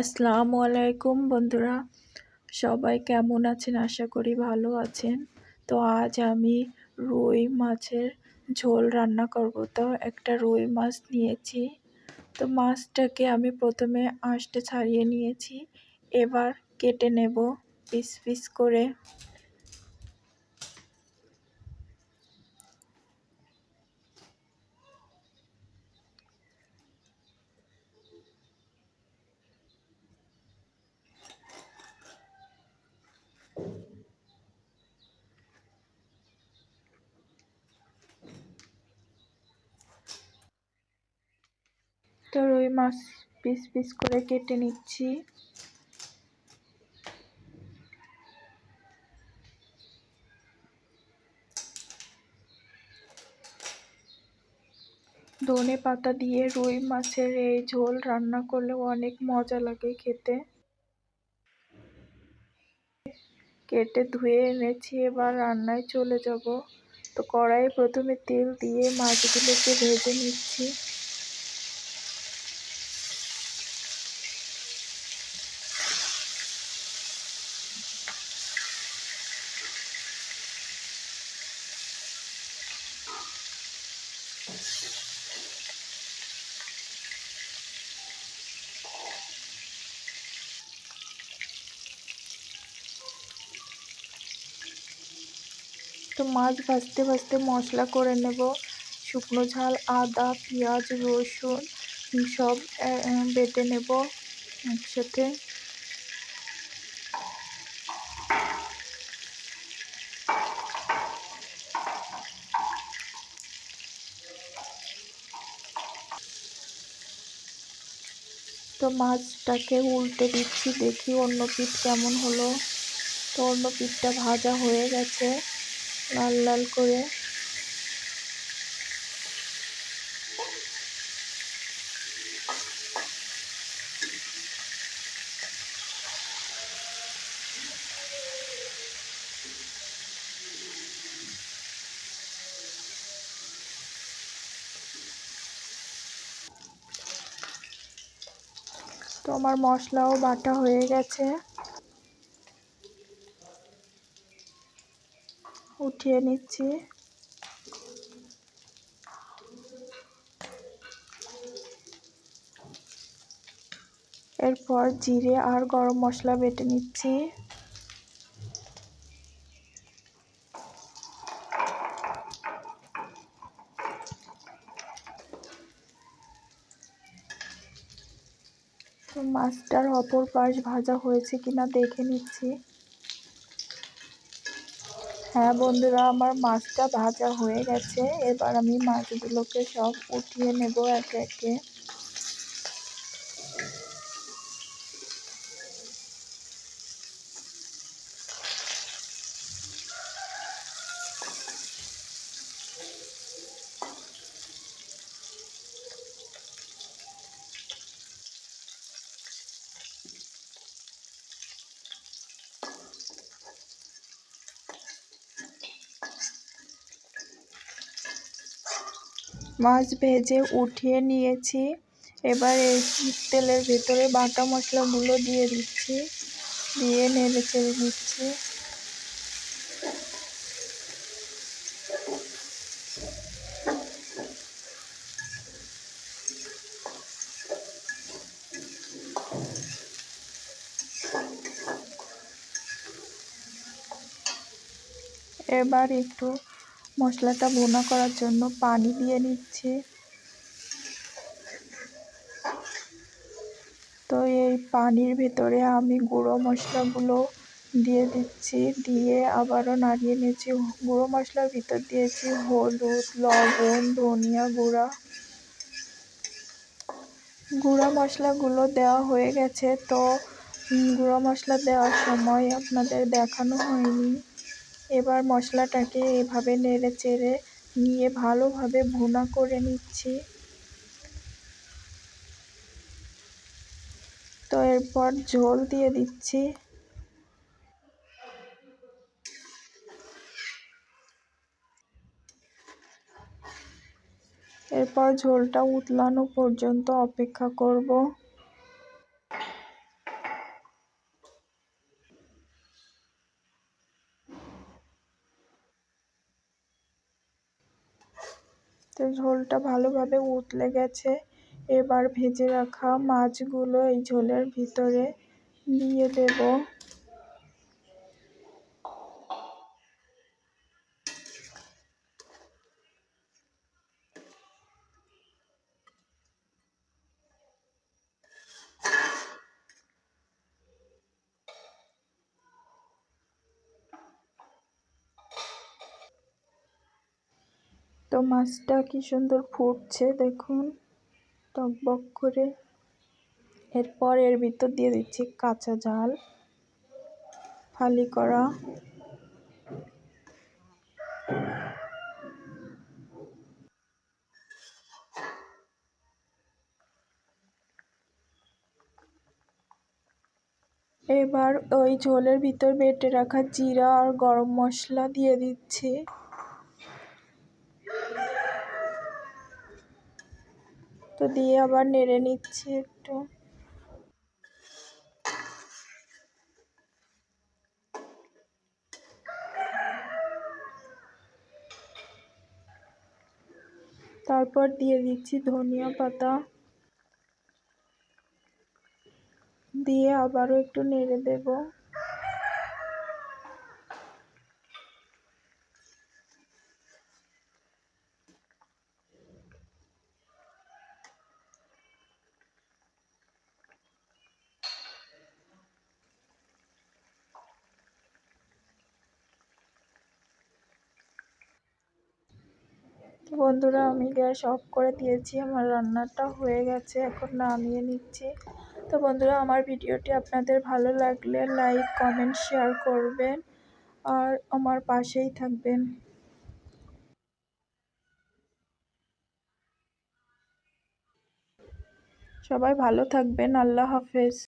আসসালামু আলাইকুম বন্ধুরা। সবাই কেমন আছেন? আশা করি ভালো আছেন। তো আজ আমি রুই মাছের ঝোল রান্না করব। তো একটা রুই মাছ নিয়েছি। তো মাছটাকে আমি প্রথমে আঁশটা ছাড়িয়ে নিয়েছি। এবার কেটে নেব পিস পিস করে। তো রুই মাছ পিস পিস করে কেটে নিচ্ছি। ধনে পাতা দিয়ে রুই মাছের এই ঝোল রান্না করলে অনেক মজা লাগে খেতে। কেটে ধুয়ে এনেছি, এবার রান্নায় চলে যাব। তো কড়াইয়ে প্রথমে তেল দিয়ে মাছগুলোকে ভেজে নিচ্ছি। তো মাছ ভাজতে ভাজতে মশলা করে নেব। শুকনো ঝাল, আদা, পেঁয়াজ, রসুন সব বেটে নেব একসাথে। তো মাছটাকে উল্টে দিচ্ছি, দেখি অন্য পিঠ কেমন হলো। তো অন্য পিঠটা ভাজা হয়ে গেছে, লাল লাল করে। তো আমার মশলাও বাটা হয়ে গেছে। উঠিয়ে নিচ্ছি। এরপর জিরে আর গরম মশলা বেটে নিচ্ছি। মাছটার অপর পাশ ভাজা হয়েছে কিনা দেখে নিচ্ছি। হ্যাঁ বন্ধুরা, আমার মাছটা ভাজা হয়ে গেছে। এবার আমি মাছগুলোকে সব উঠিয়ে নেব একে একে। মাছ ভেজে উঠিয়ে নিয়েছি। এবার এই তেলের ভেতরে বাটা মশলাগুলো দিয়ে দিচ্ছি, দিয়ে নেড়ে চেড়ে দিচ্ছি এবার একটু মশলাটা ভুনা করার জন্য পানি দিয়ে নিচ্ছি। তো এই পানির ভেতরে আমি গুঁড়ো মশলাগুলো দিয়ে দিচ্ছি, দিয়ে আবারও নাড়িয়ে নিয়েছি। গুঁড়ো মশলার ভিতর দিয়েছি হলুদ, লবণ, ধনিয়া গুঁড়া। গুঁড়া মশলাগুলো দেওয়া হয়ে গেছে, তো গুঁড়ো মশলা দেওয়ার সময় আপনাদের দেখানো হয়নি। এবার মশলাটাকে এভাবে নেড়ে চেড়ে নিয়ে ভালোভাবে ভুনা করে নিচ্ছি। তো এরপর ঝোল দিয়ে দিচ্ছি। এরপর ঝোলটা উতলানো পর্যন্ত অপেক্ষা করব। তো ঝোলটা ভালোভাবে উতলে গেছে। এবার ভেজে রাখা মাছগুলো এই ঝোলের ভিতরে দিয়ে দেব। মাছটা কি সুন্দর ফুটছে, দেখুন। টকবক করে। এরপর এর ভিতর দিয়ে দিচ্ছি কাঁচা জাল, ফালি করা। এবার ওই ঝোলের ভিতর বেটে রাখা জিরা আর গরম মশলা দিয়ে দিচ্ছি। তো দিয়ে আবার নেড়ে নিচ্ছি একটু। তারপর দিয়ে দিচ্ছি ধনিয়া পাতা। দিয়ে আবারও একটু নেড়ে দেব। বন্ধুরা, আমি গ্যাস অফ করে দিয়েছি, আমার রান্নাটা হয়ে গেছে, এখন নামিয়ে নিচ্ছি। তো বন্ধুরা, আমার ভিডিওটি আপনাদের ভালো লাগলে লাইক, কমেন্ট, শেয়ার করবেন, আর আমার পাশেই থাকবেন। সবাই ভালো থাকবেন, আল্লাহ হাফেজ।